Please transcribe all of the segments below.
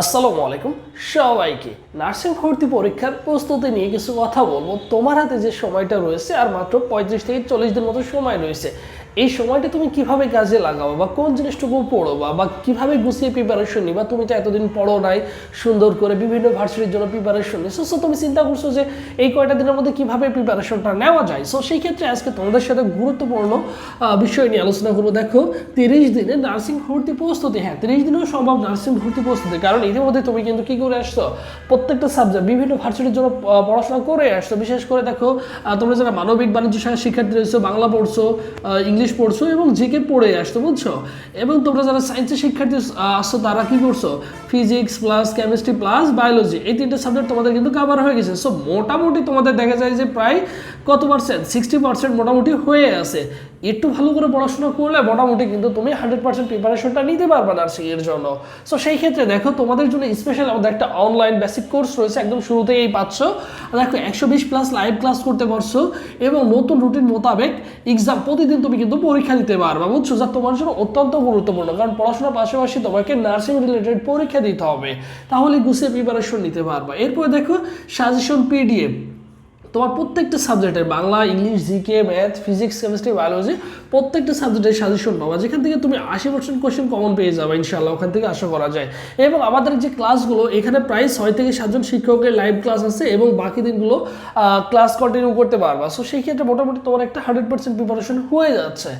আসসালামু আলাইকুম, সবাইকে নার্সিং ভর্তি পরীক্ষার প্রস্তুতি নিয়ে কিছু কথা বলব। তোমার হাতে যে সময়টা রয়েছে, আর মাত্র পঁয়ত্রিশ থেকে চল্লিশ দিন মতো সময় রয়েছে, এই সময়টা তুমি কীভাবে কাজে লাগাবো বা কোন জিনিসটুকু পড়বা বা কীভাবে গুছিয়ে প্রিপারেশন নিবা? তুমি তো এতদিন পড়ো নাই, সুন্দর করে বিভিন্ন ভার্সিটির জন্য প্রিপারেশন নিছো সো তুমি চিন্তা করছ যে এই কয়টা দিনের মধ্যে কীভাবে প্রিপারেশনটা নেওয়া যায়? সো সেই ক্ষেত্রে আজকে তোমাদের সাথে গুরুত্বপূর্ণ বিষয় নিয়ে আলোচনা করব। দেখো, তিরিশ দিনে নার্সিং ভর্তি প্রস্তুতি হ্যাঁ তিরিশ দিনেও সম্ভব নার্সিং ভর্তি প্রস্তুতি, কারণ ইতিমধ্যে তুমি কিন্তু কি করে আসছো? প্রত্যেকটা সাবজেক্ট বিভিন্ন ভার্সিটির জন্য পড়াশোনা করে আসছো। বিশেষ করে দেখো তোমরা যারা মানবিক বাণিজ্য শাখার শিক্ষার্থী রয়েছো, বাংলা পড়ছো ইংলিশ পড়ছো এবং জিকে পড়ে আসছো, বুঝছ? এবং তোমরা যারা সায়েন্সের শিক্ষার্থী আসছো, তারা কি করছ? Physics plus chemistry plus biology এই তিনটে সাবজেক্ট তোমাদের কিন্তু কাভার হয়ে গেছে। সো মোটামুটি তোমাদের দেখা যায় যে প্রায় কত পার্সেন্ট সিক্সটি পার্সেন্ট মোটামুটি হয়ে আছে। একটু ভালো করে পড়াশোনা করলে মোটামুটি কিন্তু তুমি হান্ড্রেড পার্সেন্ট প্রিপারেশনটা নিতে পারবে নার্সিং এর জন্য। সো সেই ক্ষেত্রে দেখো, তোমাদের জন্য স্পেশাল আমাদের একটা অনলাইন বেসিক কোর্স রয়েছে, একদম শুরুতেই এই পাচ্ছ দেখো, একশো বিশ প্লাস লাইভ ক্লাস করতে পারছ এবং নতুন রুটিন মোতাবেক এক্সাম প্রতিদিন তুমি কিন্তু পরীক্ষা দিতে পারবে, বুঝছ? যা তোমার জন্য অত্যন্ত গুরুত্বপূর্ণ। কারণ পড়াশোনার পাশাপাশি তোমাকে নার্সিং রিলেটেড পরীক্ষা দিতে হবে। তাহলে গুছিয়ে প্রিপারেশন নিতে পারবা। এরপর দেখো সাজেশন পিডিএফ তোমার প্রত্যেকটা সাবজেক্টের Bangla English GK math physics chemistry biology প্রত্যেকটা সাবজেক্টের সাজেশন পাবা। যেখান থেকে তুমি আশি পার্সেন্ট কোয়েশ্চেন কমন পেয়ে যাবে ইনশাল্লাহ ওখান থেকে আশা করা যায়। এবং আমাদের যে ক্লাসগুলো এখানে প্রায় ছয় থেকে সাতজন শিক্ষকের লাইভ ক্লাস আছে এবং বাকি দিনগুলো ক্লাস কন্টিনিউ করতে পারবা। সো সেই ক্ষেত্রে মোটামুটি তোমার একটা হান্ড্রেড পার্সেন্ট প্রিপারেশন হয়ে যাচ্ছে।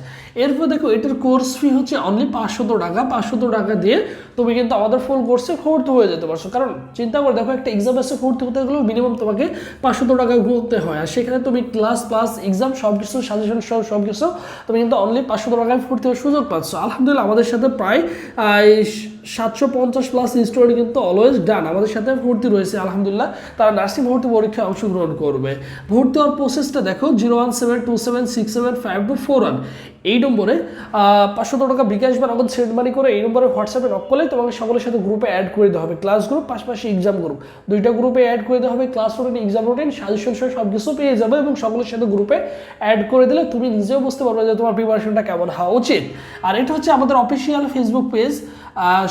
এরপর দেখো, এটার কোর্স ফি হচ্ছে অনলি পাঁচশত টাকা। পাঁচশত টাকা দিয়ে তুমি কিন্তু আমাদের ফুল কোর্সে ভর্তি হয়ে যেতে পারছ। কারণ, চিন্তা করে দেখো, একটা এক্সাম এসে ভর্তি হতে গেলেও মিনিমাম তোমাকে পাঁচশত টাকা গুনতে হয়। আর সেখানে তুমি ক্লাস প্লাস এক্সাম সব কিছু সাজেশন সহ সব কিছু তুমি কিন্তু অনলি পাঁচশো টাকায় ভর্তি সুযোগ পাচ্ছ। আলহামদুলিল্লাহ, আমাদের সাথে প্রায় সাতশো পঞ্চাশ প্লাস স্টুডেন্ট কিন্তু অলওয়েজ ডান আমাদের সাথে ভর্তি রয়েছে, আলহামদুলিল্লাহ। তারা নার্সিং ভর্তি পরীক্ষায় অংশগ্রহণ করবে। ভর্তি হওয়ার প্রসেসটা দেখো zero one seven two seven six seven five two four one এই নম্বরে পাঁচশো টাকা বিকাশ বা নগদ সেন্ড মানি করে এই নম্বরে হোয়াটসঅ্যাপে নক করলে তোমাকে সকলের সাথে গ্রুপে অ্যাড করে দেওয়া হবে। ক্লাস গ্রুপ পাশাপাশি এক্সাম গ্রুপ দুইটা গ্রুপে অ্যাড করে দেওয়া হবে। Class routine exam routine suggestion সহ সব কিছু পেয়ে যাবে এবং সকলের সাথে গ্রুপে অ্যাড করে দিলে তুমি নিজেও বুঝতে পারবে যে তোমার প্রিপারেশনটা কেমন হওয়া উচিত। আর এটা হচ্ছে আমাদের অফিসিয়াল ফেসবুক পেজ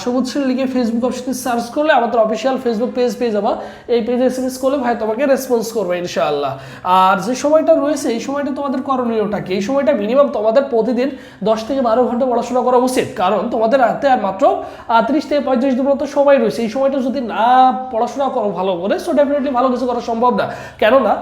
সবুজ শ্রেণি লিখে ফেসবুক অপশনে সার্চ করলে আমাদের অফিসিয়াল ফেসবুক পেজ পেয়ে যাবা। এই পেজে এস করলে ভাই তোমাকে রেসপন্স করবে ইনশাআল্লাহ। আর যে সময়টা রয়েছে, এই সময়টা তোমাদের করণীয়টা কি? এই সময়টা মিনিমাম তোমাদের প্রতিদিন দশ থেকে বারো ঘণ্টা পড়াশোনা করা উচিত। কারণ তোমাদের হাতে আর মাত্র তিরিশ থেকে পঁয়ত্রিশ দিন মতো সময় রয়েছে। এই সময়টা যদি না পড়াশোনা করো ভালো করে সো ডেফিনেটলি ভালো কিছু করা সম্ভব না। কেননা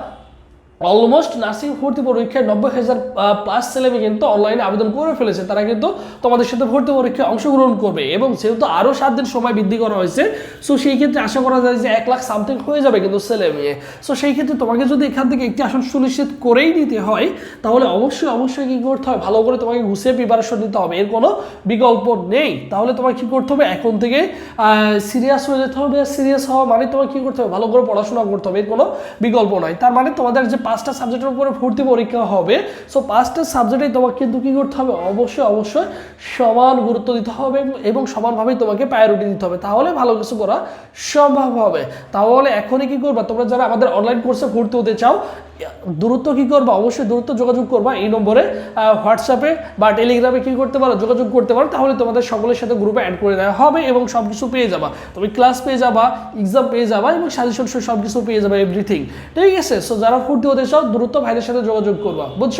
অলমোস্ট নার্সিং ভর্তি পরীক্ষায় নব্বই হাজার প্লাস ছেলেমে কিন্তু অনলাইনে আবেদন করে ফেলেছে। তারা কিন্তু তোমাদের সাথে ভর্তি পরীক্ষায় অংশগ্রহণ করবে এবং যেহেতু আরও সাত দিন সময় বৃদ্ধি করা হয়েছে সো সেই ক্ষেত্রে আশা করা যায় যে এক লাখ সামথিং হয়ে যাবে কিন্তু ছেলে মেয়ে। সো সেই ক্ষেত্রে তোমাকে যদি এখান থেকে একটি আসন সুনিশ্চিত করেই নিতে হয়, তাহলে অবশ্যই অবশ্যই কী করতে হবে? ভালো করে তোমাকে গুছিয়ে প্রিপারেশন নিতে হবে। এর কোনো বিকল্প নেই। তাহলে তোমাকে কী করতে হবে? এখন থেকে সিরিয়াস হয়ে যেতে হবে। সিরিয়াস হওয়া মানে তোমাকে কী করতে হবে? ভালো করে পড়াশোনা করতে হবে। এর কোনো বিকল্প নয় তার মানে তোমাদের যে পাঁচটা সাবজেক্টের উপরে ভর্তি পরীক্ষা হবে। সো পাঁচটা সাবজেক্টেই তোমাকে কিন্তু কী করতে হবে? অবশ্যই অবশ্যই সমান গুরুত্ব দিতে হবে এবং সমানভাবেই তোমাকে প্রায়োরিটি দিতে হবে। তাহলে ভালো কিছু করা সম্ভব হবে। তাহলে এখনই কি করবা? তোমরা যারা আমাদের অনলাইন কোর্সে ভর্তি হতে চাও দূরত্ব কি করবা? অবশ্যই দূরত্ব যোগাযোগ করবা। এই নম্বরে হোয়াটসঅ্যাপে বা টেলিগ্রামে কি করতে পারো? যোগাযোগ করতে পারো। তাহলে তোমাদের সকলের সাথে গ্রুপে অ্যাড করে দেওয়া হবে এবং সব কিছু পেয়ে যাবা। তুমি ক্লাস পেয়ে যাবা এক্সাম পেয়ে যাবা এবং সাজেশন সব কিছু পেয়ে যাবে এভরিথিং ঠিক আছে? সো যারা ভর্তি হতে দ্রুত ভাইদের সাথে যোগাযোগ করবা বুঝছ?